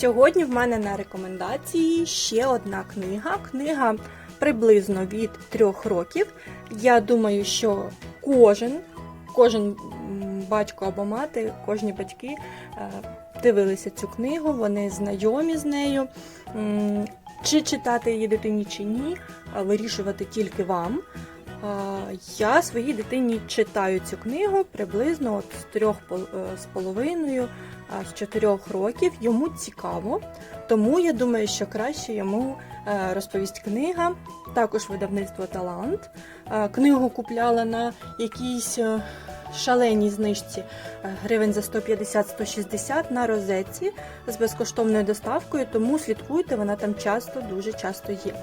Сьогодні в мене на рекомендації ще одна книга. Книга приблизно від трьох років. Я думаю, що кожен, кожен батько або мати, кожні батьки е, дивилися цю книгу, вони знайомі з нею. Чи читати її дитині чи ні, вирішувати тільки вам. Е, Я своїй дитині читаю цю книгу приблизно от з трьох е, з половиною, з чотирьох років. Йому цікаво, тому я думаю, що краще йому е, розповість книга. Також видавництво Талант. Книгу купляла на якійсь шаленій знижці гривень за 150-160 на розетці з безкоштовною доставкою, тому слідкуйте, вона там часто, дуже часто є.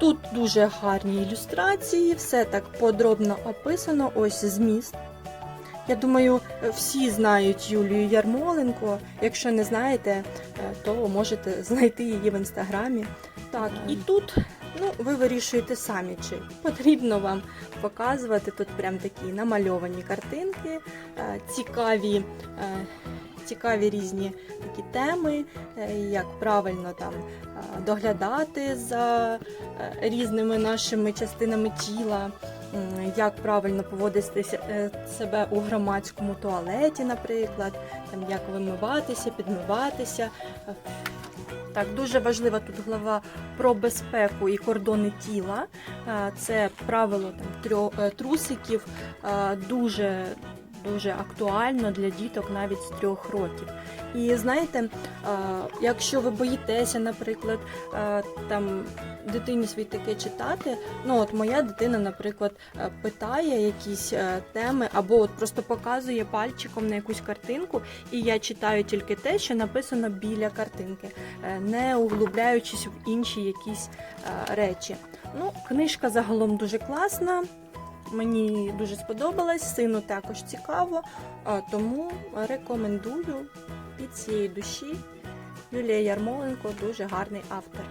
Тут дуже гарні ілюстрації, все так подробно описано. Ось зміст. Я думаю, всі знають Юлію Ярмоленко. Якщо не знаєте, е, то можете знайти її в інстаграмі. Так, і тут ну, ви вирішуєте самі, чи потрібно вам показувати. Тут прям такі намальовані картинки, е, цікаві, е, цікаві різні такі теми, е, як правильно там е, доглядати за е, різними нашими частинами тіла, як правильно поводити себе у громадському туалеті, наприклад, там як вимиватися, підмиватися. Так, дуже важлива тут глава про безпеку і кордони тіла. Це правило там трусиків дуже дуже актуально для діток навіть з трьох років. І знаєте, е, якщо ви боїтеся, наприклад, е, там дитині свій таке читати, ну от моя дитина, наприклад, е, питає якісь теми, або от просто показує пальчиком на якусь картинку, і я читаю тільки те, що написано біля картинки, не углубляючись в інші якісь речі. Ну, книжка загалом дуже класна. Мені дуже сподобалась, сину також цікаво, тому рекомендую під цієї душі. Юлія Ярмоленко дуже гарний автор.